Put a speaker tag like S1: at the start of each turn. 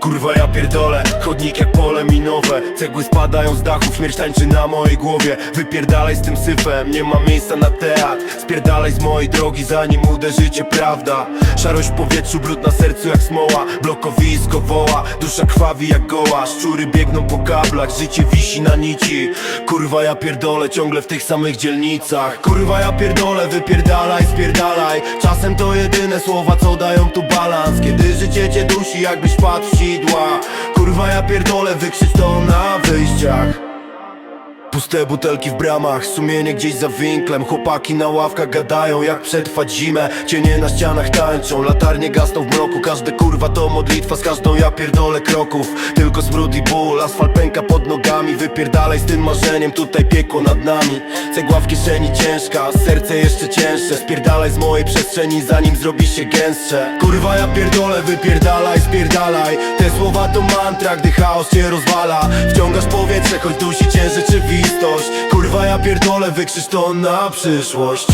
S1: Kurwa ja pierdolę, chodnik jak pole minowe. Cegły spadają z dachu, śmierć tańczy na mojej głowie. Wypierdalaj z tym syfem, nie ma miejsca na teatr. Spierdalaj z mojej drogi, zanim uderzycie prawda. Szarość w powietrzu, brud na sercu jak smoła. Blokowisko woła, dusza krwawi jak goła. Szczury biegną po kablach, życie wisi na nici. Kurwa ja pierdolę, ciągle w tych samych dzielnicach. Kurwa ja pierdolę, wypierdalaj, spierdalaj Czasem to jedyne słowa, co dają tu balans. Kiedy życie cię dusi, jakbyś padł w sidła. Kurwa ja pierdolę, wykrzycz to na wyjściach Puste butelki w bramach, sumienie gdzieś za winklem. Chłopaki na ławkach gadają jak przetrwać zimę. Cienie na ścianach tańczą, latarnie gasną w mroku. Każde kurwa to modlitwa z każdą ja pierdolę kroków. Tylko smród i ból, asfalt pęka pod nogami. Wypierdalaj z tym marzeniem, tutaj piekło nad nami. Cegła w kieszeni ciężka, serce jeszcze cięższe. Spierdalaj z mojej przestrzeni zanim zrobi się gęstsze. Kurwa ja pierdolę, wypierdalaj, spierdalaj. Te słowa to mantra, gdy chaos cię rozwala. Wciągasz powietrze, choć dusi cię rzeczywistość Kurwa ja pierdolę, wykrzycz to na przyszłość